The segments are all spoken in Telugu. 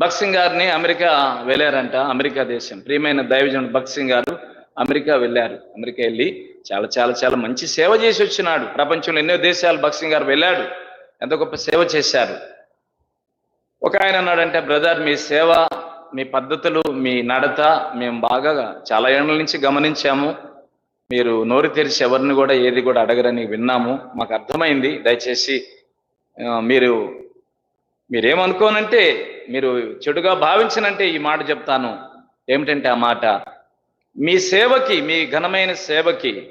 భక్సింగ్ గారిని అమెరికా వెళ్ళారంట అమెరికా దేశం. ప్రియమైన దైవజనుడు భక్సింగ్ గారు అమెరికా వెళ్ళారు. అమెరికా వెళ్ళి చాలా చాలా చాలా మంచి సేవ చేసి వచ్చినాడు. ప్రపంచంలో ఎన్నో దేశాలు భక్సింగ్ గారు వెళ్ళాడు. ఎంత గొప్ప సేవ చేశారు. ఒక ఆయన అన్నాడంటే బ్రదర్ మీ సేవ మీ పద్ధతులు మీ నడత మేము బాగా చాలా ఏళ్ళ నుంచి గమనించాము. మీరు నోరు తెరిచి ఎవరిని కూడా ఏది కూడా అడగరని విన్నాము. మాకు అర్థమైంది. దయచేసి మీరు మీరేమనుకోనంటే మీరు చెడుగా భావించనంటే ఈ మాట చెప్తాను. ఏమిటంటే ఆ మాట? మీ సేవకి మీ ఘనమైన సేవకి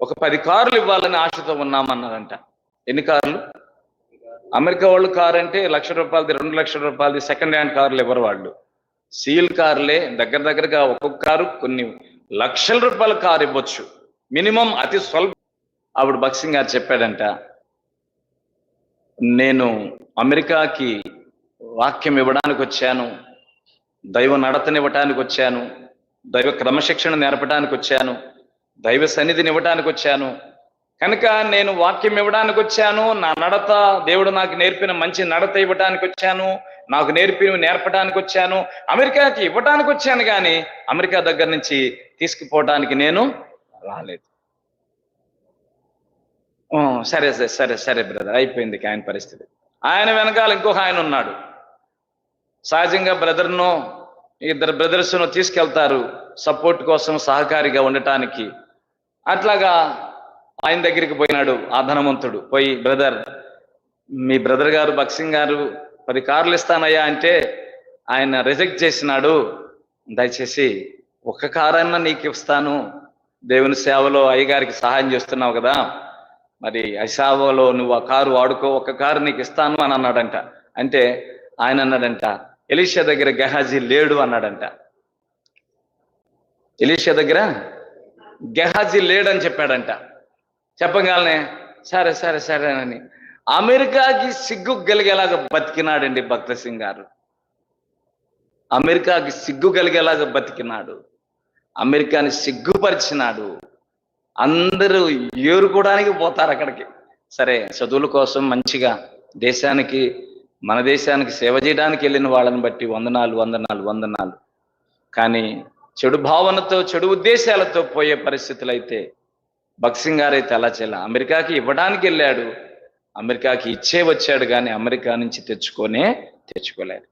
ఒక పది కార్లు ఇవ్వాలని ఆశతో ఉన్నామన్నారంట. ఎన్ని కార్లు? అమెరికా వాళ్ళు కార్ అంటే లక్ష రూపాయలది రెండు లక్షల రూపాయలది సెకండ్ హ్యాండ్ కార్లు ఎవరు వాళ్ళు? సీల్ కార్లే దగ్గర దగ్గరగా ఒక్కొక్క కారు కొన్ని లక్షల రూపాయల కారు ఇవ్వచ్చు. మినిమం అతి స్వల్ప ఆవిడ బక్సింగ్ గారు చెప్పాడంట నేను అమెరికాకి వాక్యం ఇవ్వడానికి వచ్చాను దైవ నడతనివ్వటానికి వచ్చాను దైవ క్రమశిక్షణ నేర్పడానికి వచ్చాను దైవ సన్నిధిని ఇవ్వడానికి వచ్చాను. కనుక నేను వాక్యం ఇవ్వడానికి వచ్చాను నా నడత దేవుడు నాకు నేర్పిన మంచి నడత ఇవ్వడానికి వచ్చాను నాకు నేర్పి నేర్పడానికి వచ్చాను అమెరికాకి ఇవ్వడానికి వచ్చాను కానీ అమెరికా దగ్గర నుంచి తీసుకుపోవడానికి నేను రాలేదు. సరే సరే సరే సరే బ్రదర్ అయిపోయింది ఆయన పరిస్థితి. ఆయన వెనకాల ఇంకొక ఆయన ఉన్నాడు. సహజంగా బ్రదర్ను ఇద్దరు బ్రదర్స్ను తీసుకెళ్తారు సపోర్ట్ కోసం సహకారిగా ఉండటానికి. అట్లాగా ఆయన దగ్గరికి పోయినాడు ఆ ధనవంతుడు పోయి బ్రదర్ మీ బ్రదర్ గారు బక్సింగ్ గారు పది కార్లు ఇస్తానయ్యా అంటే ఆయన రిజెక్ట్ చేసినాడు. దయచేసి ఒక్క కారన్నా నీకు ఇస్తాను. దేవుని సేవలో అయ్యగారికి సహాయం చేస్తున్నావు కదా. మరి ఆ నువ్వు ఆ కారు వాడుకో ఒక కారు నీకు ఇస్తాను అని అన్నాడంట. అంటే ఆయన అన్నాడంట ఎలీషా దగ్గర గెహాజీ లేడు అన్నాడంట. ఎలీషా దగ్గర గెహాజీ లేడని చెప్పాడంట. చెప్పగానే సరే సరే సరే అని. అమెరికాకి సిగ్గు కలిగేలాగా బతికినాడండి భక్త సింగ్ గారు. అమెరికాకి సిగ్గు కలిగేలాగా బతికినాడు. అమెరికాని సిగ్గుపరిచినాడు. అందరూ ఏరుకోవడానికి పోతారు అక్కడికి. సరే చదువుల కోసం మంచిగా దేశానికి మన దేశానికి సేవ చేయడానికి వెళ్ళిన వాళ్ళని బట్టి వందనాలు వందనాలు వందనాలు. కానీ చెడు భావనతో చెడు ఉద్దేశాలతో పోయే పరిస్థితులు అయితే బక్సింగ్ గారు అయితే అలా చేయాల. అమెరికాకి ఇవ్వడానికి వెళ్ళాడు. అమెరికాకి ఇచ్చే వచ్చాడు కానీ అమెరికా నుంచి తెచ్చుకొనే తెచ్చుకోలేడు